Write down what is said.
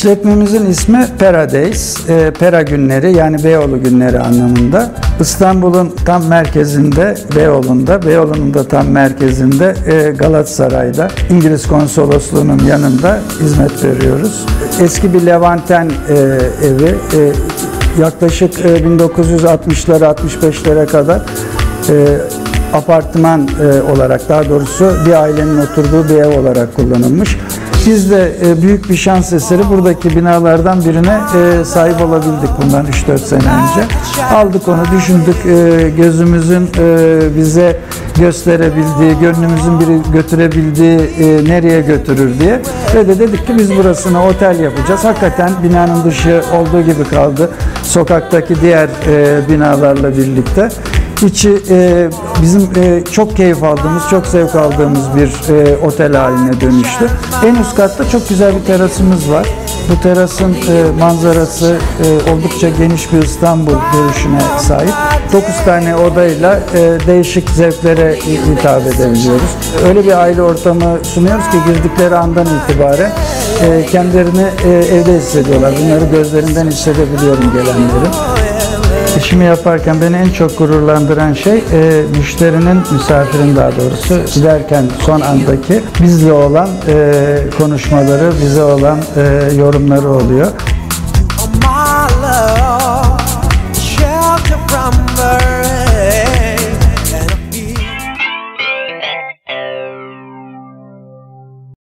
İşletmemizin ismi Pera Days, e, Pera günleri yani Beyoğlu günleri anlamında. İstanbul'un tam merkezinde, Beyoğlu'nda, Beyoğlu'nun da tam merkezinde e, Galatasaray'da İngiliz konsolosluğunun yanında hizmet veriyoruz. Eski bir Levanten e, evi, e, yaklaşık e, 1960'lara 65'lere kadar e, apartman e, olarak daha doğrusu bir ailenin oturduğu bir ev olarak kullanılmış. Biz de e, büyük bir şans eseri buradaki binalardan birine e, sahip olabildik bundan 3-4 sene önce. Aldık onu düşündük e, gözümüzün bize gösterebildiği, gönlümüzün biri götürebildiği nereye götürür diye. Ve de dedik ki biz burasını otel yapacağız. Hakikaten binanın dışı olduğu gibi kaldı. Sokaktaki diğer binalarla birlikte. İçi e, bizim e, çok keyif aldığımız, çok zevk aldığımız bir e, otel haline dönüştü. En üst katta çok güzel bir terasımız var. Bu terasın e, manzarası e, oldukça geniş bir İstanbul görüşüne sahip. 9 tane odayla e, değişik zevklere hitap edebiliyoruz. Öyle bir aile ortamı sunuyoruz ki girdikleri andan itibaren e, kendilerini e, evde hissediyorlar. Bunları gözlerinden hissedebiliyorum gelenlerin. İşimi yaparken beni en çok gururlandıran şey e, müşterinin, misafirin daha doğrusu giderken son andaki bizle olan e, konuşmaları, bize olan e, yorumları oluyor.